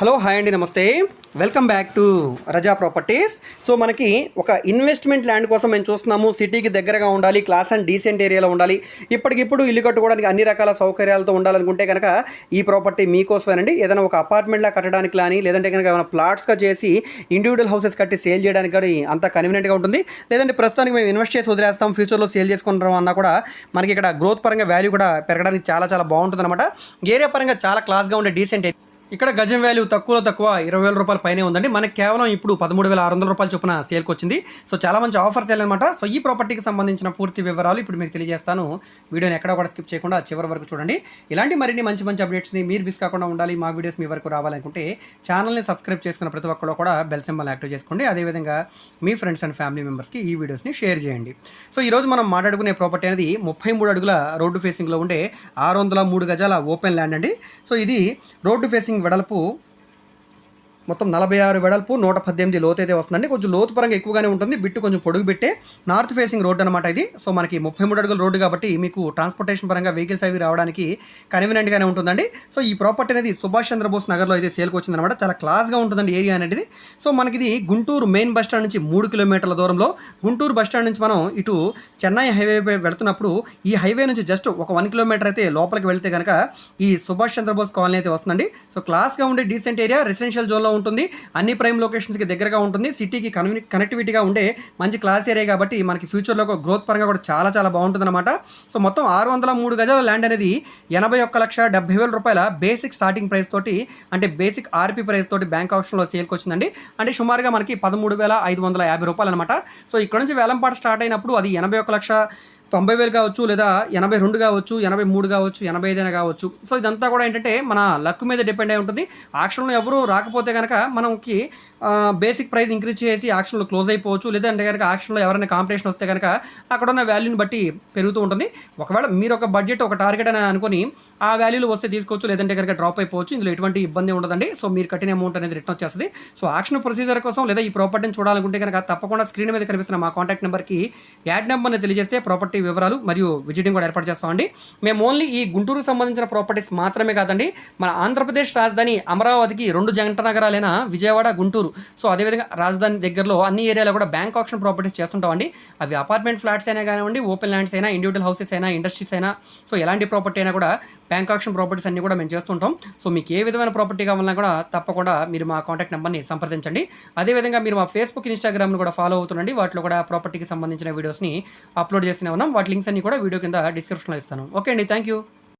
Hello hi అండి నమస్తే. Welcome back to Raza properties so మనకి ఒక ఇన్వెస్ట్మెంట్ ల్యాండ్ కోసం మేము చూస్తున్నాము. సిటీకి దగ్గరగా ఉండాలి క్లాస్ అండ్ డీసెంట్ ఏరియాలో ఉండాలి. ఇప్పటికిప్పుడు ఇల్లు కట్టుకోవడానికి అన్ని రకాల సౌకర్యాలతో ఉండాలనుకుంటే కనుక ఈ ప్రాపర్టీ మీకోసమేనండి. ఏదైనా ఒక అపార్ట్మెంట్లా కట్టడానికి కానీ లేదంటే కనుక ఏమైనా ప్లాట్స్గా చేసి ఇండివిజువల్ హౌసెస్ కట్టి సేల్ చేయడానికి కానీ అంత కన్వీనియంట్గా ఉంటుంది. లేదంటే ప్రస్తుతానికి మేము ఇన్వెస్ట్ చేసి వదిలేస్తాం ఫ్యూచర్లో సేల్ చేసుకుంటాం అన్నా కూడా మనకి ఇక్కడ గ్రోత్ పరంగా వాల్యూ కూడా పెరగడానికి చాలా చాలా బాగుంటుంది అనమాట ఏరియా పరంగా చాలా క్లాస్గా ఉండే డీసెంట్ ఇక్కడ గజం వాల్యూ తక్కువలో తక్కువ ఇరవై వేల రూపాయల పైనే ఉందండి. మనకి కేవలం ఇప్పుడు పదమూడు వేల ఆరు వందల రూపాయల చొప్పున సేల్కి వచ్చింది. సో చాలా మంచి ఆఫర్ సేల్ అనమాట సో ఈ ప్రాపర్టీకి సంబంధించిన పూర్తి వివరాలు ఇప్పుడు మీకు తెలియజేస్తాను. వీడియోని ఎక్కడ కూడా స్కిప్ చేయకుండా చివరి వరకు చూడండి. ఇలాంటి మరిన్ని మంచి మంచి అప్డేట్స్ని మీరు మిస్ కాకుండా ఉండాలి. మా వీడియోస్ మీ వరకు రావాలనుకుంటే ఛానల్ని సబ్స్క్రైబ్ చేసుకున్న ప్రతి ఒక్కరు కూడా బెల్ సింబల్ యాక్టివ్ చేసుకోండి. అదేవిధంగా మీ ఫ్రెండ్స్ అండ్ ఫ్యామిలీ మెంబర్స్కి ఈ వీడియోస్ని షేర్ చేయండి. సో ఈరోజు మనం మాట్లాడుకునే ప్రాపర్టీ అనేది ముప్పై మూడు అడుగుల రోడ్డు ఫేసింగ్లో ఉండే ఆరు వందల మూడు గజాల ఓపెన్ ల్యాండ్ అండి. సో ఇది రోడ్డు ఫేసింగ్ వెడల్పు మొత్తం నలభై ఆరు వెడల్పు నూట పద్దెనిమిది లోతు అయితే వస్తుందండి. కొంచెం లోతు పరంగా ఎక్కువగానే ఉంటుంది. బిట్టు కొంచెం పొడుగు పెట్టే నార్త్ ఫేసింగ్ రోడ్ అనమాట ఇది. సో మనకి ముప్పై మూడు అడుగుల రోడ్డు కాబట్టి మీకు ట్రాన్స్పోర్టేషన్ పరంగా వెహికల్స్ అవి రావడానికి కన్వీనియంట్గానే ఉంటుందండి. సో ఈ ప్రాపర్టీ అనేది సుభాష్ చంద్రబోస్ నగర్లో అయితే సేల్కి వచ్చిందనమాట చాలా క్లాస్గా ఉంటుందండి ఏరియా అనేది సో మనకి ఇది గుంటూరు మెయిన్ బస్ స్టాండ్ నుంచి మూడు కిలోమీటర్ల దూరంలో గుంటూరు బస్ స్టాండ్ నుంచి మనం ఇటు చెన్నై హైవే వెళ్తున్నప్పుడు ఈ హైవే నుంచి జస్ట్ ఒక వన్ కిలోమీటర్ అయితే లోపలికి వెళ్తే కనుక ఈ సుభాష్ చంద్రబోస్ కాలనీ అయితే వస్తుందండి. సో క్లాస్గా ఉండే డీసెంట్ ఏరియా రెసిడెన్షియల్ జోన్లో ఉంటుంది. అన్ని ప్రైమ్ లొకేషన్స్కి దగ్గరగా ఉంటుంది. సిటీకి కన్వీ కనెక్టివిటీగా ఉండే మంచి క్లాస్ ఏరియా కాబట్టి మనకి ఫ్యూచర్లో ఒక గ్రోత్ పరంగా కూడా చాలా చాలా బాగుంటుంది అనమాట సో మొత్తం ఆరు వందల మూడు గజాల ల్యాండ్ అనేది ఎనభై ఒక్క లక్ష డెబ్బై వేల రూపాయల బేసిక్ స్టార్టింగ్ ప్రైస్ తోటి అంటే బేసిక్ ఆర్పీ ప్రైస్ తోటి బ్యాంక్ ఆప్షన్లో సేల్కి వచ్చిందండి. అంటే సుమారుగా మనకి పదమూడు వేల ఐదు వందల యాభై రూపాయలు అనమాట సో ఇక్కడ నుంచి వేలంపాట స్టార్ట్ అయినప్పుడు అది ఎనభై ఒక్క లక్ష తొంభై వేలు కావచ్చు లేదా ఎనభై రెండు కావచ్చు ఎనభై మూడు కావచ్చు ఎనభై ఐదైనా కావచ్చు. సో ఇదంతా కూడా ఏంటంటే మన లక్ మీద డిపెండ్ అయి ఉంటుంది. ఆక్షన్లో ఎవరు రాకపోతే కనుక మనకి బేసిక్ ప్రైస్ ఇంక్రీజ్ చేసి ఆక్షన్లో క్లోజ్ అయిపోవచ్చు. లేదంటే కనుక ఆక్షన్లో ఎవరైనా కాంపిటీషన్ వస్తే కనుక అక్కడ ఉన్న వాల్యూని బట్టి పెరుగుతూ ఉంటుంది. ఒకవేళ మీరు ఒక బడ్జెట్ ఒక టార్గెట్ అని అనుకుని ఆ వాల్యూలు వస్తే తీసుకోవచ్చు. లేదంటే కనుక డ్రాప్ అయిపోవచ్చు. ఇందులో ఎటువంటి ఇబ్బంది ఉండదండి. సో మీరు కట్టిన అమౌంట్ అనేది రిటర్న్ వచ్చేస్తుంది. సో ఆక్షన్ ప్రొసీజర్ కోసం లేదా ఈ ప్రాపర్టీని చూడాలనుకుంటే కనుక తప్పకుండా స్క్రీన్ మీద కనిపిస్తున్న మా కాంటాక్ట్ నెంబర్కి యాడ్ నెంబర్ని తెలియజేస్తే ప్రాపర్టీ ప్రాపర్టీ వివరాలు మరియు విజిటింగ్ కూడా ఏర్పాటు చేస్తామండి మేము ఓన్లీ ఈ గుంటూరుకు సంబంధించిన ప్రాపర్టీస్ మాత్రమే కాదండి మన ఆంధ్రప్రదేశ్ రాజధాని అమరావతికి రెండు జంట నగరాలైన విజయవాడ గుంటూరు. సో అదేవిధంగా రాజధాని దగ్గరలో అన్ని ఏరియాలో కూడా బ్యాంక్ ఆప్షన్ ప్రాపర్టీస్ చేస్తుంటామండి అవి అపార్ట్మెంట్ ఫ్లాట్స్ అయినా కానివ్వండి ఓపెన్ ల్యాండ్స్ అయినా ఇండివిజువల్ హౌసెస్ అయినా ఇండస్ట్రీస్ అయినా సో ఎలాంటి ప్రాపర్టీ అయినా కూడా బ్యాంక్ ఆప్షన్ ప్రాపర్టీస్ అన్ని కూడా మేము చేస్తుంటాం. సో మీకు ఏ విధమైన ప్రాపర్టీ కావాలన్నా కూడా తప్పకుండా మీరు మా కాంటాక్ట్ నెంబర్ని సంప్రదించండి. అదేవిధంగా మీరు మా ఫేస్బుక్ ఇన్స్టాగ్రామ్ను కూడా ఫాలో అవుతుండండి. వాటిలో కూడా ప్రాపర్టీకి సంబంధించిన వీడియోస్ని అప్లోడ్ చేస్తూనే ఉన్నాం. వాటి లింక్స్ అన్ని కూడా వీడియో కింద డిస్క్రిప్షన్లో ఇస్తాను. ఓకే అండి థ్యాంక్ యూ